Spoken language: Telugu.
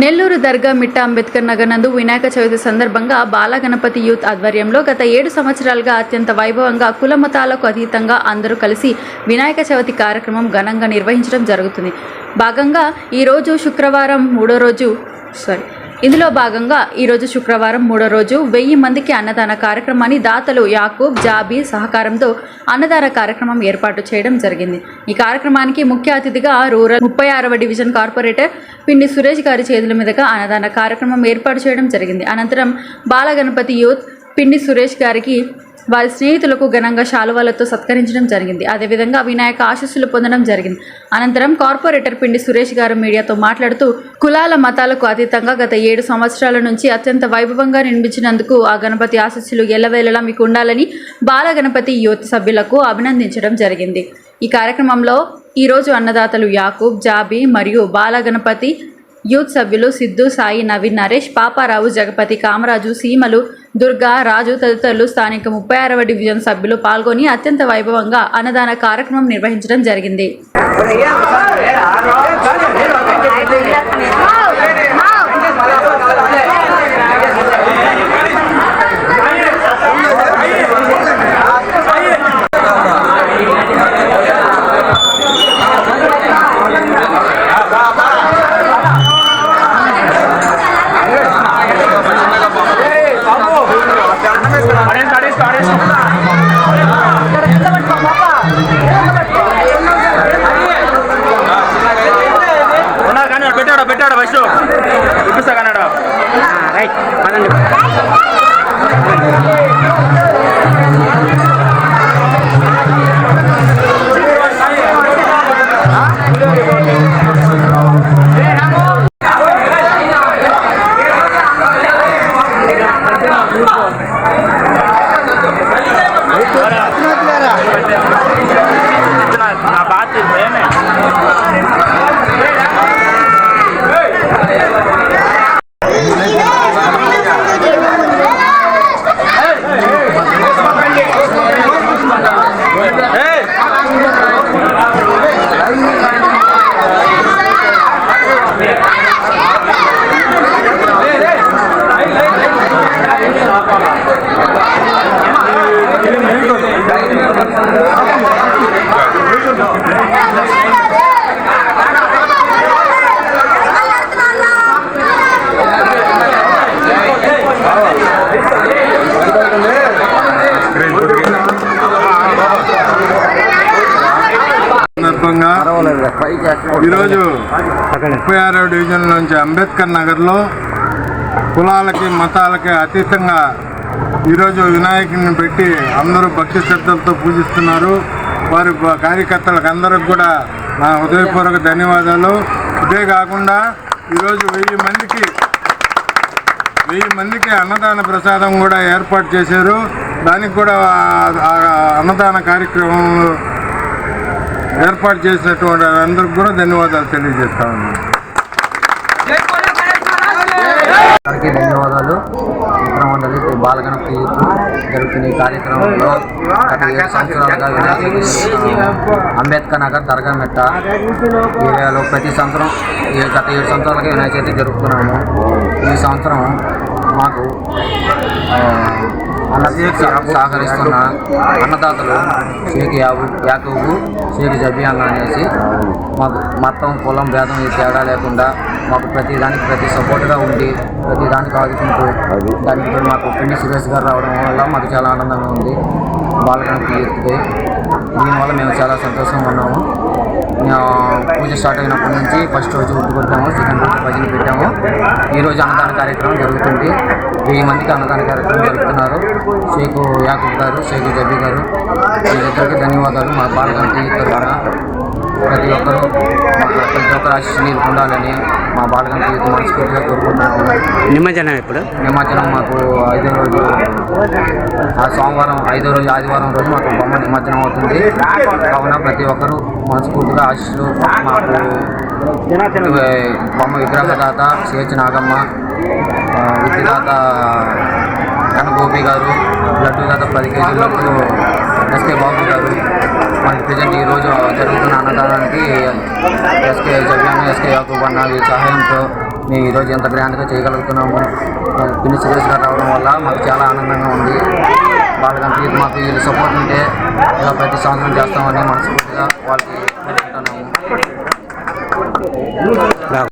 నెల్లూరు దర్గా మిట్ట అంబేద్కర్ నగర్ నందు వినాయక చవితి సందర్భంగా బాలగణపతి యూత్ ఆధ్వర్యంలో గత ఏడు సంవత్సరాలుగా అత్యంత వైభవంగా కుల మతాలకు అతీతంగా అందరూ కలిసి వినాయక చవితి కార్యక్రమం ఘనంగా నిర్వహించడం జరుగుతుంది. భాగంగా ఈరోజు శుక్రవారం మూడో రోజు సారీ ఇందులో భాగంగా ఈరోజు శుక్రవారం మూడో రోజు వెయ్యి మందికి అన్నదాన కార్యక్రమాన్ని దాతలు యాకూబ్ జాబీ సహకారంతో అన్నదాన కార్యక్రమం ఏర్పాటు చేయడం జరిగింది. ఈ కార్యక్రమానికి ముఖ్య అతిథిగా రూరల్ ముప్పై ఆరవ డివిజన్ కార్పొరేటర్ పిండి సురేష్ గారి చేతుల మీదుగా అన్నదాన కార్యక్రమం ఏర్పాటు చేయడం జరిగింది. అనంతరం బాలగణపతి యూత్ పిండి సురేష్ గారికి వారి స్నేహితులకు ఘనంగా శాలువాలతో సత్కరించడం జరిగింది. అదేవిధంగా వినాయక ఆశీస్సులు పొందడం జరిగింది. అనంతరం కార్పొరేటర్ పిండి సురేష్ గారు మీడియాతో మాట్లాడుతూ కులాల మతాలకు అతీతంగా గత ఏడు సంవత్సరాల నుంచి అత్యంత వైభవంగా నిర్మించినందుకు ఆ గణపతి ఆశీస్సులు ఎల్లవేళలా మీకు ఉండాలని బాలగణపతి యువత సభ్యులకు అభినందించడం జరిగింది. ఈ కార్యక్రమంలో ఈరోజు అన్నదాతలు యాకూబ్ జాబీ మరియు బాలగణపతి యూత్ సభ్యులు సిద్ధు సాయి నవీన్ నరేష్ పాపారావు జగపతి కామరాజు సీమలు దుర్గా రాజు తదితరులు స్థానిక ముప్పై ఆరవ డివిజన్ సభ్యులు పాల్గొని అత్యంత వైభవంగా అన్నదాన కార్యక్రమం నిర్వహించడం జరిగింది ఉన్నారు కానీ వాడు పెట్టాడు? పెట్టాడు ఫస్ట్ చూపిస్తా కన్నాడు రైట్. పదండి. ఈరోజు ముప్పై ఆరో డివిజన్ నుంచి అంబేద్కర్ నగర్లో కులాలకి మతాలకి అతీతంగా ఈరోజు వినాయకుడిని పెట్టి అందరూ భక్తి శ్రద్ధలతో పూజిస్తున్నారు. వారి కార్యకర్తలకు అందరికి కూడా నా హృదయపూర్వక ధన్యవాదాలు. ఇదే కాకుండా ఈరోజు వెయ్యి మందికి వెయ్యి మందికి అన్నదాన ప్రసాదం కూడా ఏర్పాటు చేశారు. దానికి కూడా అన్నదాన కార్యక్రమం ఏర్పాటు చేసినటువంటి అందరికి కూడా ధన్యవాదాలు తెలియజేస్తా ఉన్నాను. అందరికీ ధన్యవాదాలు. మండలి శ్రీ బాలగణపతి జరుగుతున్న ఈ కార్యక్రమంలో గత ఏడు సంవత్సరాలుగా అంబేద్కర్ నగర్ దర్గా మెట్ట ఏరియాలో ప్రతి సంవత్సరం గత ఏడు సంవత్సరాలుగా వినాయక చవితి జరుపుతున్నాము ఈ సంవత్సరం మాకు సహకరిస్తున్న అన్నదాతలు షేక్ యాబు యాకూబు షేక్ జబియాంగ్ అనేసి మాకు మొత్తం పొలం భేదం ఈ తేడా లేకుండా మాకు ప్రతి దానికి ప్రతి సపోర్ట్గా ఉండి ప్రతి దానికి ఆదుకుంటూ దానికి మాకు పిండి సురేష్ గారు రావడం వల్ల మాకు చాలా ఆనందంగా ఉంది. బాలగణపతి యూత్కి దీనివల్ల మేము చాలా సంతోషంగా ఉన్నాము. పూజ స్టార్ట్ అయినప్పటి నుంచి ఫస్ట్ రోజు ఉట్టు కొట్టాము సెకండ్ రోజు భజన పెట్టాము ఈరోజు అన్నదాన కార్యక్రమం జరుగుతుంది. వెయ్యి మందికి అన్నదాన కార్యక్రమం జరుపుతున్నారు. షేకు యాకూబ్ గారు షేకు జబీ గారు వీళ్ళిద్దరికి ధన్యవాదాలు. మా బాలగంటి తరఫున ప్రతి ఒక్కరూ ప్రతి ఒక్కరు ఆశీస్సులు ఉండాలని మా బాలగంటి యూత్ మనస్ఫూర్తిగా కోరుకుంటున్నాము. నిమజ్జనం ఎప్పుడు? నిమజ్జనం మాకు ఐదో రోజు ఆ సోమవారం ఐదో రోజు ఆదివారం రోజు మాకు బొమ్మ నిమజ్జనం అవుతుంది. కావున ప్రతి ఒక్కరూ మనస్ఫూర్తిగా ఆశీస్సులు మాకు బొమ్మ విగ్రహదాత సిహెచ్ నాగమ్మ ఆ, విద్యదాత కనగోపి గారు లడ్డు దాత పది కేజీల ఎస్కే బాబు గారు మనకి ప్రజెంట్ ఈరోజు జరుగుతున్న అన్నదానానికి ఎస్కే జగన్ ఎస్కే యాకూబ్ అన్న వీరి సహాయంతో మేము ఈరోజు ఎంత గ్రాండ్గా చేయగలుగుతున్నాము పిన్ని సురేష్ రావడం వల్ల మాకు చాలా ఆనందంగా ఉంది. బాలగణపతి మాకు వీళ్ళు సపోర్ట్ ఉంటే ఇలా ప్రతి సంవత్సరం చేస్తామని మనస్ఫూర్తిగా వాళ్ళకి కోరుకుంటున్నాము